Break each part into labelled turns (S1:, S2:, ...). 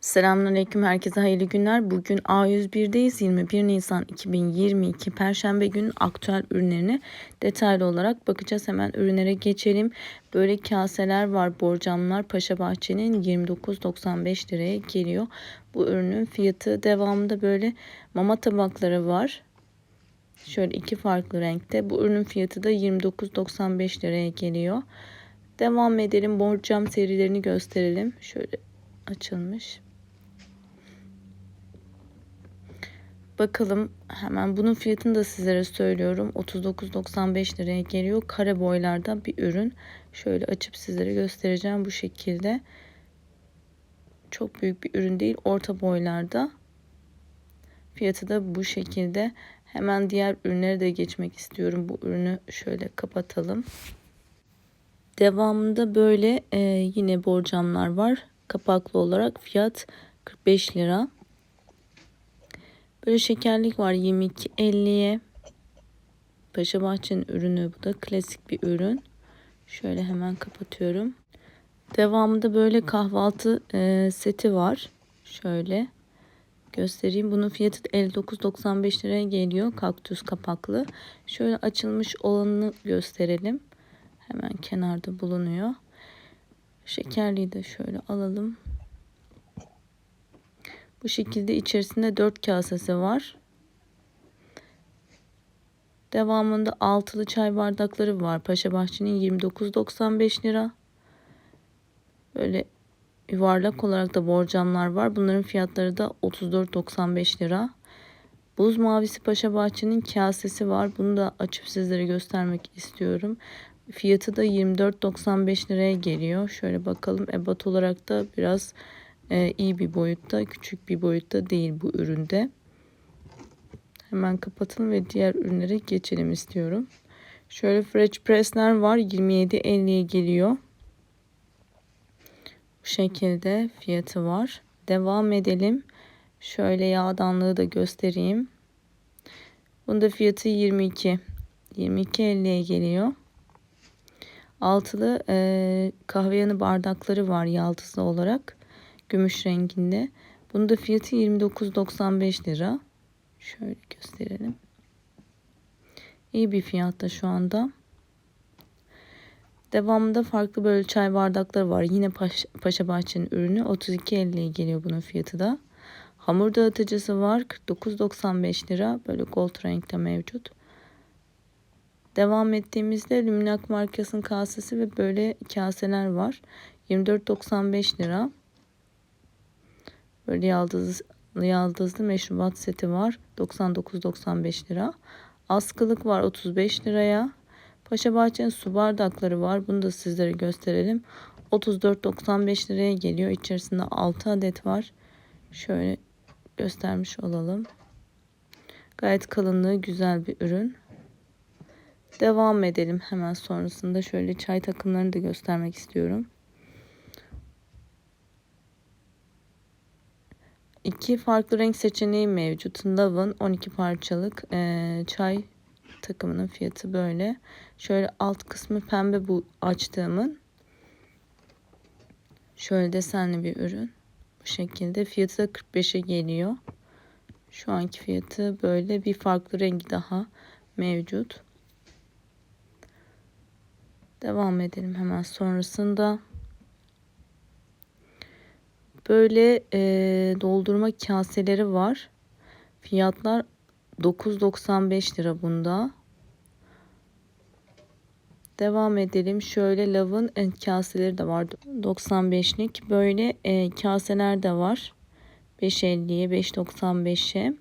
S1: Selamünaleyküm herkese hayırlı günler. Bugün A101'deyiz. 21 Nisan 2022 Perşembe günün aktüel ürünlerine detaylı olarak bakacağız. Hemen ürünlere geçelim. Böyle kaseler var. Borcamlar Paşa Bahçe'nin 29.95 liraya geliyor. Bu ürünün fiyatı devamında böyle mama tabakları var. Şöyle iki farklı renkte. Bu ürünün fiyatı da 29.95 liraya geliyor. Devam edelim. Borcam serilerini gösterelim. Şöyle açılmış. Bakalım hemen bunun fiyatını da sizlere söylüyorum. 39.95 liraya geliyor. Kare boylarda bir ürün. Şöyle açıp sizlere göstereceğim bu şekilde. Çok büyük bir ürün değil. Orta boylarda. Fiyatı da bu şekilde. Hemen diğer ürünlere de geçmek istiyorum. Bu ürünü şöyle kapatalım. Devamında böyle e, yine borcamlar var. Kapaklı olarak fiyat 45 lira. Böyle şekerlik var 22.50'ye. Paşa Bahçe'nin ürünü bu da klasik bir ürün. Şöyle hemen kapatıyorum. Devamında böyle kahvaltı e, seti var. Şöyle göstereyim. Bunun fiyatı 59.95 liraya geliyor. Kaktüs kapaklı. Şöyle açılmış olanını gösterelim. Hemen kenarda bulunuyor. Şekerliği de şöyle alalım. Bu şekilde içerisinde 4 kasesi var. Devamında altılı çay bardakları var. Paşa Bahçe'nin 29.95 lira. Böyle yuvarlak olarak da borcamlar var. Bunların fiyatları da 34.95 lira. Buz mavisi Paşa Bahçe'nin kasesi var. Bunu da açıp sizlere göstermek istiyorum. Fiyatı da 24.95 liraya geliyor. Şöyle bakalım. Ebat olarak da biraz e, iyi bir boyutta, küçük bir boyutta değil bu üründe. Hemen kapatalım ve diğer ürünlere geçelim istiyorum. Şöyle French press'ler var. 27.50'ye geliyor. Bu şekilde fiyatı var. Devam edelim. Şöyle yağdanlığı da göstereyim. Bunda fiyatı 22. 22.50'ye geliyor. Altılı e, kahve yanı bardakları var yaldızlı olarak. Gümüş renginde. Bunun da fiyatı 29.95 lira. Şöyle gösterelim. İyi bir fiyatta şu anda. Devamında farklı böyle çay bardakları var. Yine Paş Paşa Bahçe'nin ürünü 32.50'ye geliyor bunun fiyatı da. Hamur dağıtıcısı var 49.95 lira. Böyle gold renkte mevcut. Devam ettiğimizde Luminac markasının kasesi ve böyle kaseler var. 24.95 lira. Böyle yaldız, yaldızlı meşrubat seti var. 99.95 lira. Askılık var 35 liraya. Paşa Bahçe'nin su bardakları var. Bunu da sizlere gösterelim. 34.95 liraya geliyor. İçerisinde 6 adet var. Şöyle göstermiş olalım. Gayet kalınlığı güzel bir ürün. Devam edelim hemen sonrasında şöyle çay takımlarını da göstermek istiyorum. İki farklı renk seçeneği mevcut. Love'ın 12 parçalık e, çay takımının fiyatı böyle. Şöyle alt kısmı pembe bu açtığımın. Şöyle desenli bir ürün. Bu şekilde fiyatı da 45'e geliyor. Şu anki fiyatı böyle bir farklı rengi daha mevcut. Devam edelim hemen sonrasında. Böyle e, doldurma kaseleri var. Fiyatlar 9.95 lira bunda. Devam edelim. Şöyle lavın e, kaseleri de var. 95'lik. Böyle e, kaseler de var. 5.50'ye 5.95'e.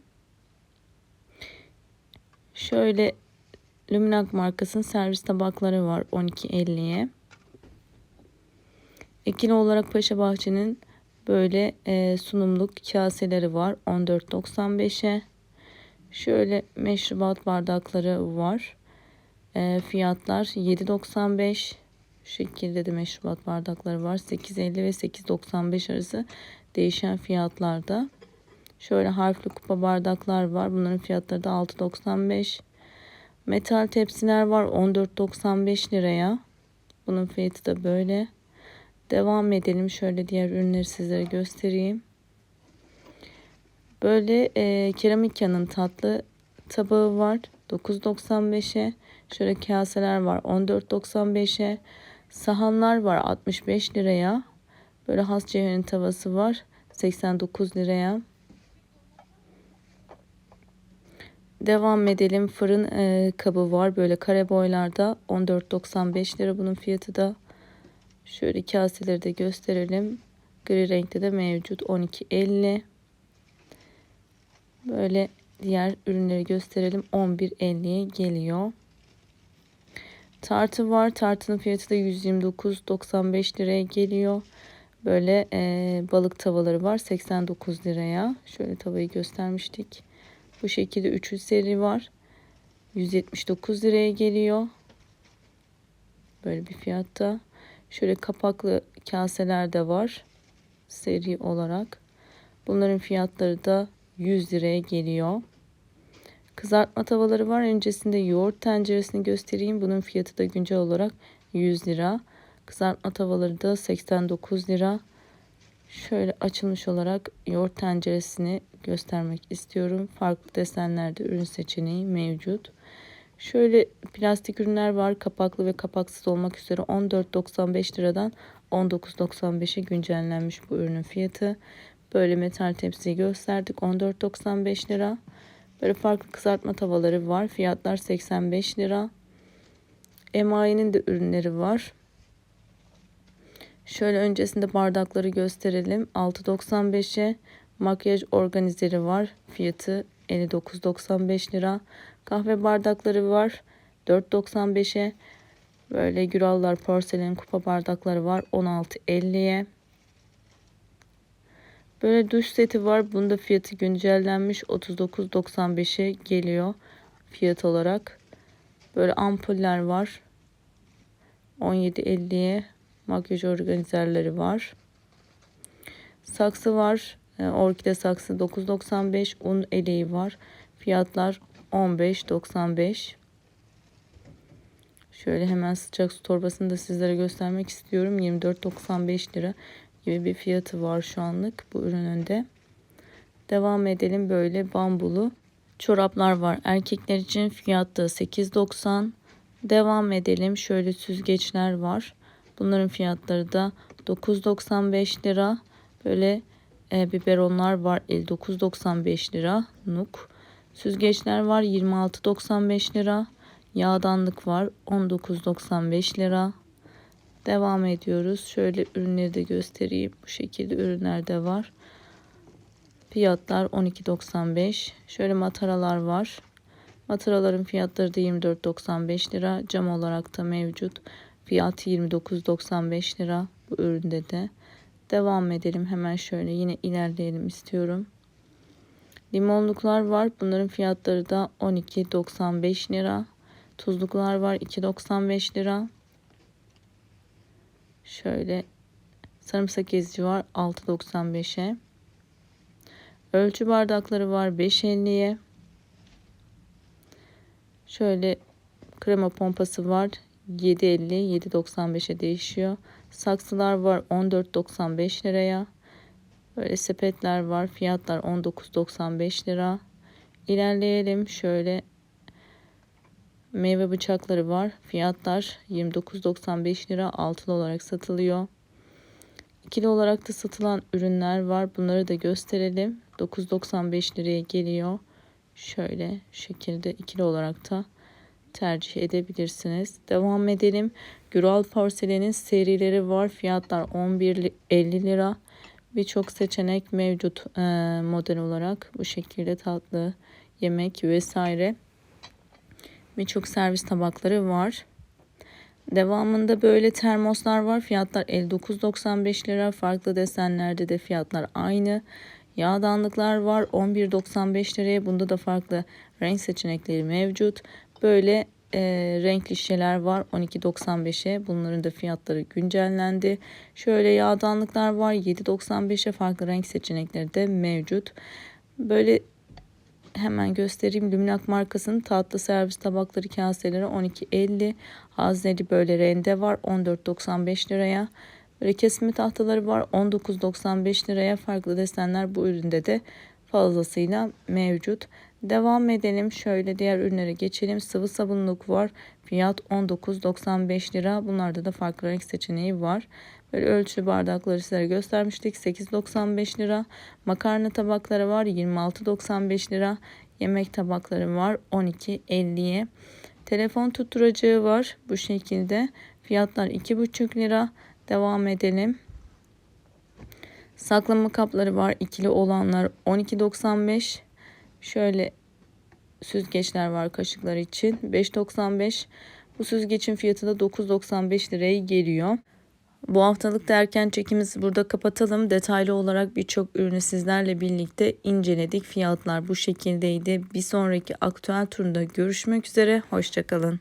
S1: Şöyle Luminac markasının servis tabakları var 12.50'ye. İkili olarak Paşa Bahçe'nin böyle e, sunumluk kaseleri var 14.95'e. Şöyle meşrubat bardakları var. E, fiyatlar 7.95 şekilde de meşrubat bardakları var. 8.50 ve 8.95 arası değişen fiyatlarda. Şöyle harfli kupa bardaklar var. Bunların fiyatları da 6.95. Metal tepsiler var 14.95 liraya. Bunun fiyatı da böyle. Devam edelim. Şöyle diğer ürünleri sizlere göstereyim. Böyle e, keramikyanın tatlı tabağı var 9.95'e. Şöyle kaseler var 14.95'e. Sahanlar var 65 liraya. Böyle has cevherin tavası var 89 liraya. Devam edelim. Fırın e, kabı var. Böyle kare boylarda 14.95 lira bunun fiyatı da. Şöyle kaseleri de gösterelim. Gri renkte de mevcut 12.50. Böyle diğer ürünleri gösterelim. 11.50'ye geliyor. Tartı var. Tartının fiyatı da 129.95 liraya geliyor. Böyle e, balık tavaları var 89 liraya. Şöyle tavayı göstermiştik. Bu şekilde üçlü seri var. 179 liraya geliyor. Böyle bir fiyatta. Şöyle kapaklı kaseler de var. Seri olarak. Bunların fiyatları da 100 liraya geliyor. Kızartma tavaları var. Öncesinde yoğurt tenceresini göstereyim. Bunun fiyatı da güncel olarak 100 lira. Kızartma tavaları da 89 lira. Şöyle açılmış olarak yoğurt tenceresini göstermek istiyorum. Farklı desenlerde ürün seçeneği mevcut. Şöyle plastik ürünler var. Kapaklı ve kapaksız olmak üzere 14.95 liradan 19.95'e güncellenmiş bu ürünün fiyatı. Böyle metal tepsiyi gösterdik. 14.95 lira. Böyle farklı kızartma tavaları var. Fiyatlar 85 lira. Emayi'nin de ürünleri var. Şöyle öncesinde bardakları gösterelim. 6.95'e makyaj organizeri var. Fiyatı 59.95 lira. Kahve bardakları var. 4.95'e. Böyle Gürallar porselen kupa bardakları var. 16.50'ye. Böyle duş seti var. Bunda fiyatı güncellenmiş. 39.95'e geliyor fiyat olarak. Böyle ampuller var. 17.50'ye makyaj organizerleri var. Saksı var. E, orkide saksı 9.95. Un eleği var. Fiyatlar 15.95. Şöyle hemen sıcak su torbasını da sizlere göstermek istiyorum. 24.95 lira gibi bir fiyatı var şu anlık bu ürününde. Devam edelim böyle bambulu çoraplar var. Erkekler için fiyatı 8.90. Devam edelim. Şöyle süzgeçler var. Bunların fiyatları da 9.95 lira. Böyle e, biberonlar var 59.95 lira. Nuk. Süzgeçler var 26.95 lira. Yağdanlık var 19.95 lira. Devam ediyoruz. Şöyle ürünleri de göstereyim. Bu şekilde ürünler de var. Fiyatlar 12.95. Şöyle mataralar var. Mataraların fiyatları da 24.95 lira. Cam olarak da mevcut. Fiyatı 29.95 lira bu üründe de. Devam edelim hemen şöyle yine ilerleyelim istiyorum. Limonluklar var. Bunların fiyatları da 12.95 lira. Tuzluklar var 2.95 lira. Şöyle sarımsak ezici var 6.95'e. Ölçü bardakları var 5.50'ye. Şöyle krema pompası var 7.50 7.95'e değişiyor. Saksılar var 14.95 liraya. Böyle sepetler var. Fiyatlar 19.95 lira. İlerleyelim. Şöyle meyve bıçakları var. Fiyatlar 29.95 lira altılı olarak satılıyor. İkili olarak da satılan ürünler var. Bunları da gösterelim. 9.95 liraya geliyor. Şöyle şekilde ikili olarak da tercih edebilirsiniz. Devam edelim. Güral porselenin serileri var. Fiyatlar 11.50 lira. Birçok seçenek mevcut e, model olarak. Bu şekilde tatlı, yemek vesaire. Birçok servis tabakları var. Devamında böyle termoslar var. Fiyatlar 59.95 lira. Farklı desenlerde de fiyatlar aynı. Yağdanlıklar var 11.95 liraya. Bunda da farklı renk seçenekleri mevcut. Böyle e, renkli şişeler var 12.95'e. Bunların da fiyatları güncellendi. Şöyle yağdanlıklar var 7.95'e. Farklı renk seçenekleri de mevcut. Böyle hemen göstereyim. Luminak markasının tatlı servis tabakları kaseleri 12.50. Hazneli böyle rende var 14.95 liraya. Böyle kesme tahtaları var 19.95 liraya. Farklı desenler bu üründe de fazlasıyla mevcut. Devam edelim. Şöyle diğer ürünlere geçelim. Sıvı sabunluk var. Fiyat 19.95 lira. Bunlarda da farklı renk seçeneği var. Böyle ölçülü bardakları sizlere göstermiştik. 8.95 lira. Makarna tabakları var. 26.95 lira. Yemek tabakları var. 12.50'ye. Telefon tutturacağı var. Bu şekilde. Fiyatlar 2.5 lira. Devam edelim. Saklama kapları var. ikili olanlar 12.95. Şöyle süzgeçler var kaşıklar için. 5.95. Bu süzgecin fiyatı da 9.95 liraya geliyor. Bu haftalık da erken çekimizi burada kapatalım. Detaylı olarak birçok ürünü sizlerle birlikte inceledik. Fiyatlar bu şekildeydi. Bir sonraki aktüel turunda görüşmek üzere. Hoşçakalın.